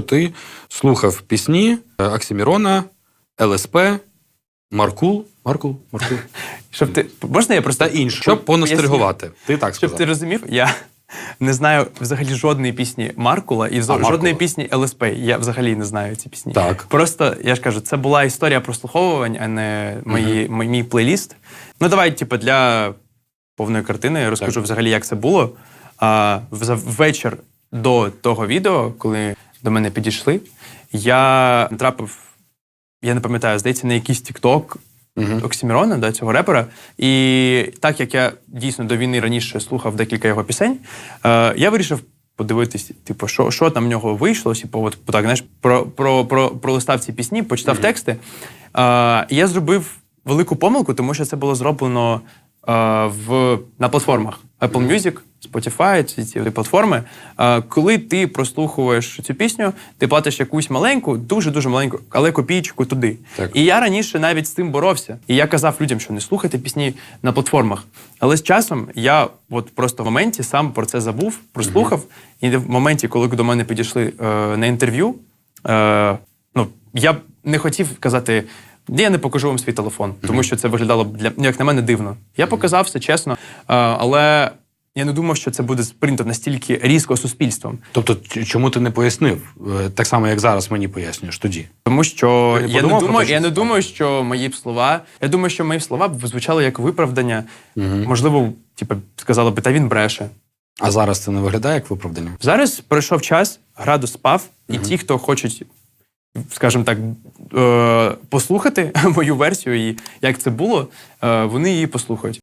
Ти слухав пісні е, Оксимірона, ЛСП, Маркул, Маркул, Маркул Щоб ти можна я просто інше, щоб поностальгувати. Ти так Щоб ти розумів, я не знаю взагалі жодної пісні Маркула і вза- Маркула? жодної пісні ЛСП. Я взагалі не знаю ці пісні. Так. Просто я ж кажу, це була історія прослуховувань, а не мої, мій, мій плейліст. Ну давай, типу, для повної картини я розкажу взагалі, як це було. А, в- ввечір до того відео, коли до мене підійшли, я натрапив, я не пам'ятаю, здається, на якийсь TikTok Мгм. Оксімірона, да, цього репера. І так як я дійсно до війни раніше слухав декілька його пісень, е, я вирішив подивитись, типу, що, що там в нього вийшло, типу, от так, знаєш, про, про, про, пролистав ці пісні, почитав тексти. Е, я зробив велику помилку, тому що це було зроблено е, в, на платформах Apple Music, Spotify, ці, ці платформи. Коли ти прослуховуєш цю пісню, ти платиш якусь маленьку, дуже-дуже маленьку, але копійку туди. Так. І я раніше навіть з цим боровся. І я казав людям, що не слухайте пісні на платформах. Але з часом я от просто в моменті сам про це забув, прослухав. І в моменті, коли до мене підійшли е, на інтерв'ю, е, ну я не хотів казати. «Ні, Я не покажу вам свій телефон, тому що це виглядало б для ну, як на мене дивно. Я показав все чесно, е, але я не думав, що це буде сприйнято настільки різко суспільством. Тобто, чому ти не пояснив? Е, Так само, як зараз мені пояснюєш тоді. Тому що не я не, думаю, те, я не думаю, що мої б слова. Я думаю, що мої слова б звучали як виправдання. Можливо, типу, сказали б, та він бреше. А зараз це не виглядає як виправдання? Зараз пройшов час, градус спав, і ті, хто хочуть, скажімо так, е, послухати мою версію і як це було, е, вони її послухають.